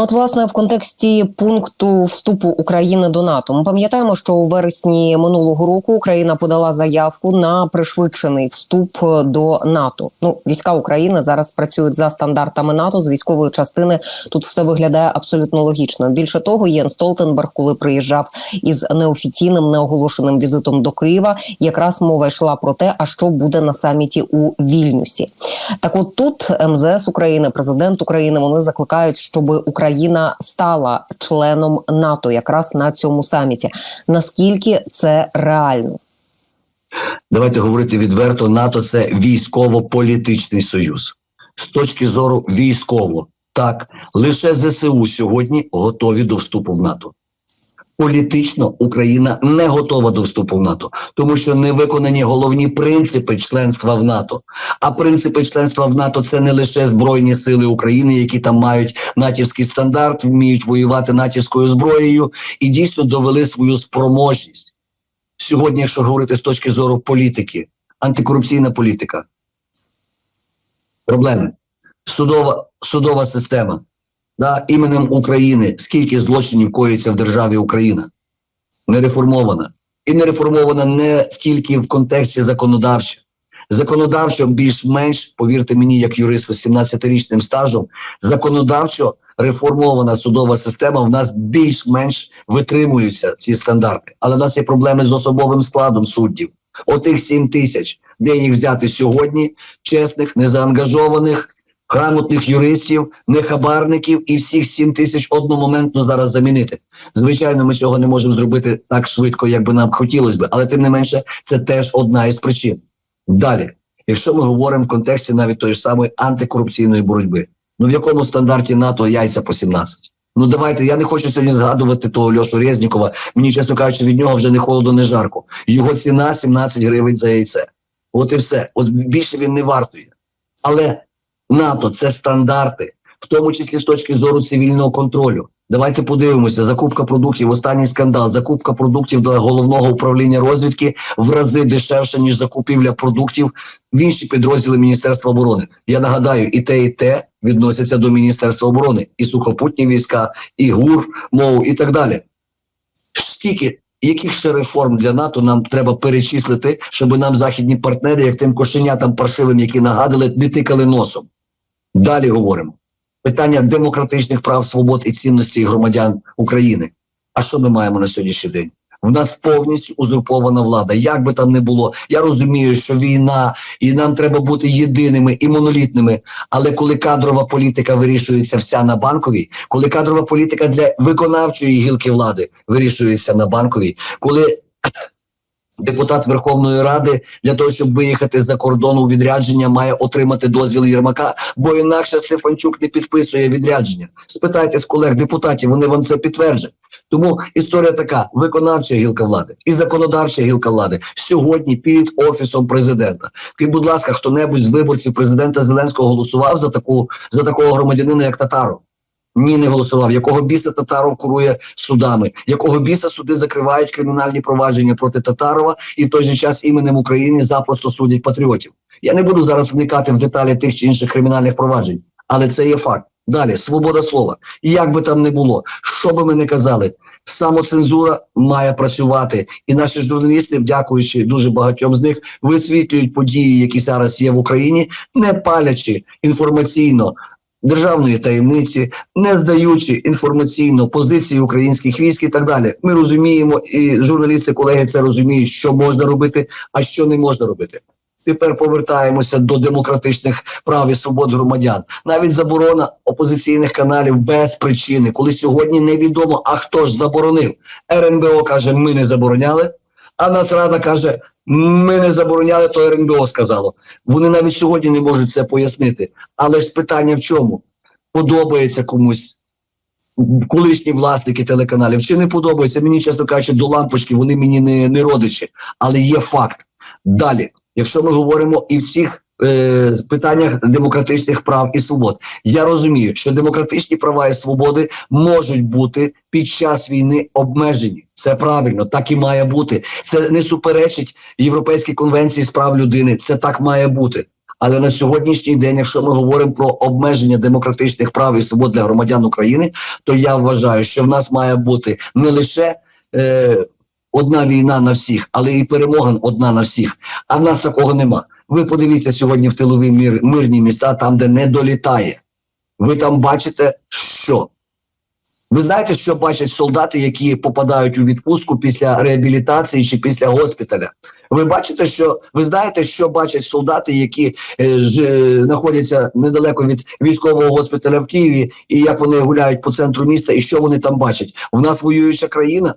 От, власне, в контексті пункту вступу України до НАТО, ми пам'ятаємо, що у вересні минулого року Україна подала заявку на пришвидшений вступ до НАТО. Ну, війська України зараз працюють за стандартами НАТО з військової частини. Тут все виглядає абсолютно логічно. Більше того, Єн Столтенберг, коли приїжджав із неофіційним неоголошеним візитом до Києва, якраз мова йшла про те, а що буде на саміті у Вільнюсі. Так, от тут МЗС України, президент України, вони закликають, щоб Україна стала членом НАТО якраз на цьому саміті. Наскільки це реально? Давайте говорити відверто: НАТО це військово-політичний союз. З точки зору військово, так лише ЗСУ сьогодні готові до вступу в НАТО. Політично Україна не готова до вступу в НАТО, тому що не виконані головні принципи членства в НАТО. А принципи членства в НАТО це не лише збройні сили України, які там мають натівський стандарт, вміють воювати натівською зброєю і дійсно довели свою спроможність. Сьогодні, якщо говорити з точки зору політики, антикорупційна політика, проблеми, судова, судова система да, іменем України, скільки злочинів коїться в державі Україна, не реформована. І не реформована не тільки в контексті законодавчо. Законодавчо більш-менш, повірте мені, як юристу з 17-річним стажем, законодавчо реформована судова система в нас більш-менш витримуються ці стандарти. Але в нас є проблеми з особовим складом суддів. Отих 7 тисяч, де їх взяти сьогодні, чесних, незаангажованих, грамотних юристів, не хабарників і всіх 7 тисяч одномоментно зараз замінити. Звичайно, ми цього не можемо зробити так швидко, як би нам хотілося би, але тим не менше, це теж одна із причин. Далі, якщо ми говоримо в контексті навіть тої ж самої антикорупційної боротьби, ну в якому стандарті НАТО яйця по 17? Ну давайте, я не хочу сьогодні згадувати того Льошу Резнікова. Мені, чесно кажучи, від нього вже не холодно, не жарко. Його ціна 17 гривень за яйце. От і все. От більше він не вартує. Але НАТО це стандарти, в тому числі з точки зору цивільного контролю. Давайте подивимося, закупка продуктів, останній скандал, закупка продуктів для головного управління розвідки в рази дешевше, ніж закупівля продуктів в інші підрозділи Міністерства оборони. Я нагадаю, і те, і те відносяться до Міністерства оборони, і сухопутні війська, і ГУР, МОУ, і так далі. Скільки, яких ще реформ для НАТО нам треба перечислити, щоб нам західні партнери, як тим кошенятам паршивим, які нагадали, не тикали носом? Далі говоримо. Питання демократичних прав, свобод і цінностей громадян України. А що ми маємо на сьогоднішній день? В нас повністю узурпована влада. Як би там не було, я розумію, що війна, і нам треба бути єдиними і монолітними. Але коли кадрова політика вирішується вся на банковій, коли кадрова політика для виконавчої гілки влади вирішується на банковій, коли депутат Верховної Ради для того, щоб виїхати за кордон у відрядження, має отримати дозвіл Єрмака, бо інакше Стефанчук не підписує відрядження. Спитайте з колег депутатів, вони вам це підтверджать. Тому історія така: виконавча гілка влади і законодавча гілка влади сьогодні під офісом президента. Скажіть, будь ласка, хто-небудь з виборців президента Зеленського голосував за таку за такого громадянина, як Татаров? Ні, не голосував. Якого біса Татаров курує судами? Якого біса суди закривають кримінальні провадження проти Татарова і в той же час іменем України запросто судять патріотів? Я не буду зараз вникати в деталі тих чи інших кримінальних проваджень, але це є факт. Далі свобода слова. Як би там не було, що би ми не казали, самоцензура має працювати, і наші журналісти, дякуючи дуже багатьом з них, висвітлюють події, які зараз є в Україні, не палячи інформаційно державної таємниці, не здаючи інформаційно позиції українських військ і так далі. Ми розуміємо, і журналісти, колеги, це розуміють, що можна робити, а що не можна робити. Тепер повертаємося до демократичних прав і свобод громадян. Навіть заборона опозиційних каналів без причини, коли сьогодні невідомо, а хто ж заборонив. РНБО каже, ми не забороняли. А Нацрада каже, ми не забороняли, то РНБО сказало. Вони навіть сьогодні не можуть це пояснити. Але ж питання в чому? Подобається комусь колишні власники телеканалів, чи не подобається? Мені, чесно кажучи, до лампочки вони мені не, не родичі, але є факт. Далі, якщо ми говоримо і в цих е, питаннях демократичних прав і свобод, я розумію, що демократичні права і свободи можуть бути під час війни обмежені. Це правильно, так і має бути. Це не суперечить Європейській конвенції з прав людини. Це так має бути. Але на сьогоднішній день, якщо ми говоримо про обмеження демократичних прав і свобод для громадян України, то я вважаю, що в нас має бути не лише е, одна війна на всіх, але і перемога одна на всіх. А в нас такого нема. Ви подивіться сьогодні в тилові мір, мирні міста, там, де не долітає. Ви там бачите, що? Ви знаєте, що бачать солдати, які попадають у відпустку після реабілітації чи після госпіталя? Ви бачите, що ви знаєте, що бачать солдати, які е, ж, е, знаходяться недалеко від військового госпіталя в Києві, і як вони гуляють по центру міста, і що вони там бачать? У нас воююча країна.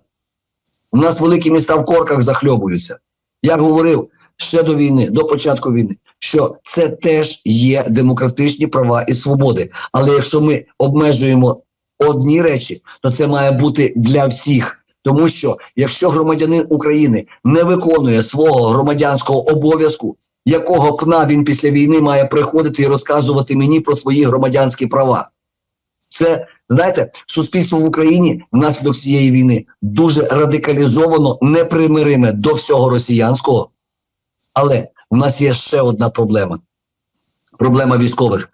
У нас великі міста в корках захльобуються. Як говорив ще до війни, до початку війни, що це теж є демократичні права і свободи. Але якщо ми обмежуємо одні речі, то це має бути для всіх. Тому що якщо громадянин України не виконує свого громадянського обов'язку, якого пна він після війни має приходити і розказувати мені про свої громадянські права, це знаєте, суспільство в Україні внаслідок цієї війни дуже радикалізовано, непримириме до всього росіянського. Але в нас є ще одна проблема: проблема військових,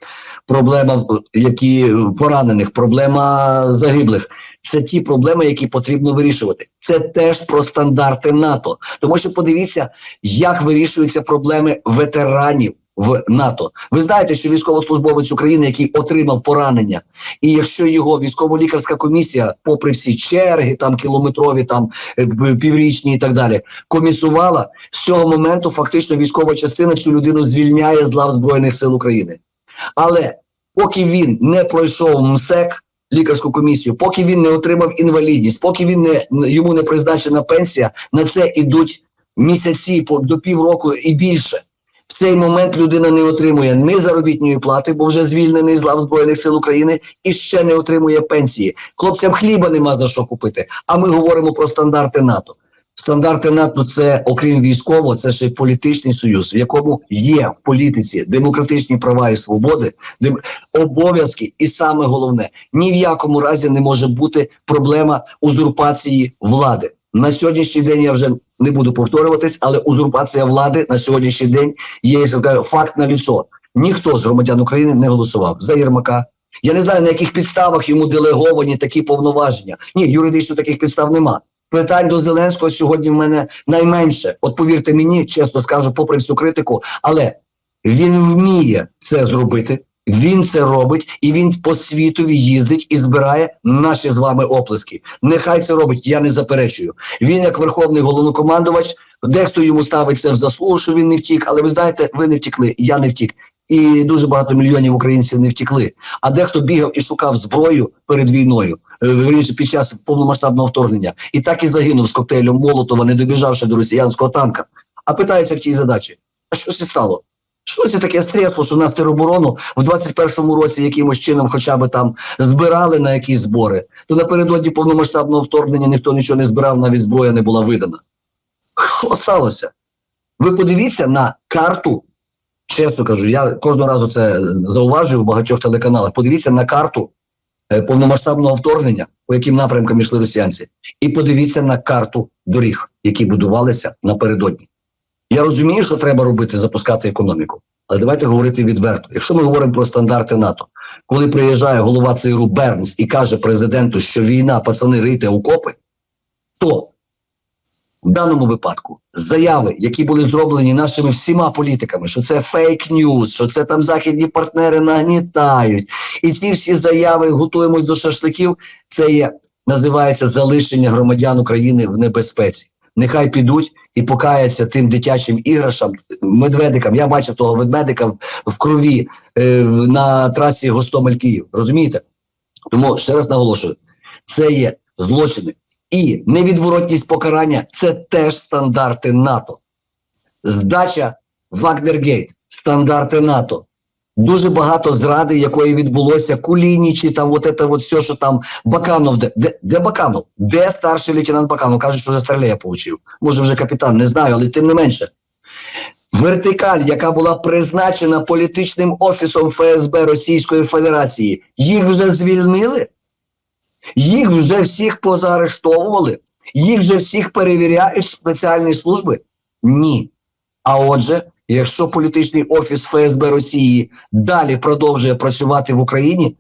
проблема які поранених, проблема загиблих. Це ті проблеми, які потрібно вирішувати. Це теж про стандарти НАТО. Тому що подивіться, як вирішуються проблеми ветеранів в НАТО. Ви знаєте, що військовослужбовець України, який отримав поранення, і якщо його військово-лікарська комісія, попри всі черги, там кілометрові, там е, піврічні і так далі, комісувала з цього моменту, фактично військова частина цю людину звільняє з лав збройних сил України. Але поки він не пройшов МСЕК, лікарську комісію, поки він не отримав інвалідність, поки він не йому не призначена пенсія, на це ідуть місяці по до півроку і більше. Цей момент людина не отримує ні заробітної плати, бо вже звільнений з лав збройних сил України, і ще не отримує пенсії. Хлопцям хліба нема за що купити. А ми говоримо про стандарти НАТО. Стандарти НАТО це, окрім військового, це ще й політичний союз, в якому є в політиці демократичні права і свободи, дем- обов'язки, і саме головне, ні в якому разі не може бути проблема узурпації влади. На сьогоднішній день я вже не буду повторюватись, але узурпація влади на сьогоднішній день є я кажу, факт на ліцо. Ніхто з громадян України не голосував за Єрмака. Я не знаю, на яких підставах йому делеговані такі повноваження. Ні, юридично таких підстав нема. Питань до Зеленського сьогодні в мене найменше. От повірте мені, чесно скажу, попри всю критику, але він вміє це зробити. Він це робить, і він по світові їздить і збирає наші з вами оплески. Нехай це робить, я не заперечую. Він, як верховний головнокомандувач, дехто йому ставить це в заслугу, що він не втік. Але ви знаєте, ви не втікли, я не втік. І дуже багато мільйонів українців не втікли. А дехто бігав і шукав зброю перед війною, е, вірніше, під час повномасштабного вторгнення, і так і загинув з коктейлем Молотова, не добіжавши до росіянського танка. А питається в тій задачі: а що це стало? Що це таке стрясло, що нас тероборону в 21-му році якимось чином хоча б там збирали на якісь збори, то напередодні повномасштабного вторгнення ніхто нічого не збирав, навіть зброя не була видана. Що сталося? Ви подивіться на карту. Чесно кажу, я кожного разу це зауважую в багатьох телеканалах. Подивіться на карту е, повномасштабного вторгнення, по яким напрямкам йшли росіянці, і подивіться на карту доріг, які будувалися напередодні. Я розумію, що треба робити, запускати економіку. Але давайте говорити відверто. Якщо ми говоримо про стандарти НАТО, коли приїжджає голова ЦРУ Бернс і каже президенту, що війна, пацани, рийте окопи, то в даному випадку заяви, які були зроблені нашими всіма політиками, що це фейк ньюс, що це там західні партнери нагнітають, і ці всі заяви готуємось до шашликів. Це є називається залишення громадян України в небезпеці. Нехай підуть і покаяться тим дитячим іграшам, медведикам. Я бачив того ведмедика в, крові е, на трасі Гостомель Київ. Розумієте? Тому ще раз наголошую: це є злочини і невідворотність покарання це теж стандарти НАТО. Здача Вагнергейт, стандарти НАТО. Дуже багато зради, якої відбулося Кулінічі, там от це от все, що там Баканов. Де, де, де Баканов? Де старший лейтенант Баканов? Каже, що вже стріляє получив. Може, вже капітан, не знаю, але тим не менше. Вертикаль, яка була призначена політичним офісом ФСБ Російської Федерації, їх вже звільнили, їх вже всіх позаарештовували, їх вже всіх перевіряють спеціальні служби? Ні. А отже, Якщо політичний офіс ФСБ Росії далі продовжує працювати в Україні,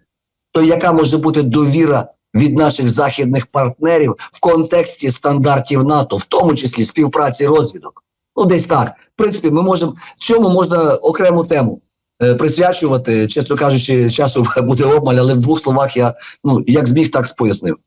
то яка може бути довіра від наших західних партнерів в контексті стандартів НАТО, в тому числі співпраці розвідок? Ну, десь так. В принципі, ми можемо цьому можна окрему тему е, присвячувати. Чесно кажучи, часу буде обмаль, але в двох словах я ну як зміг, так пояснив.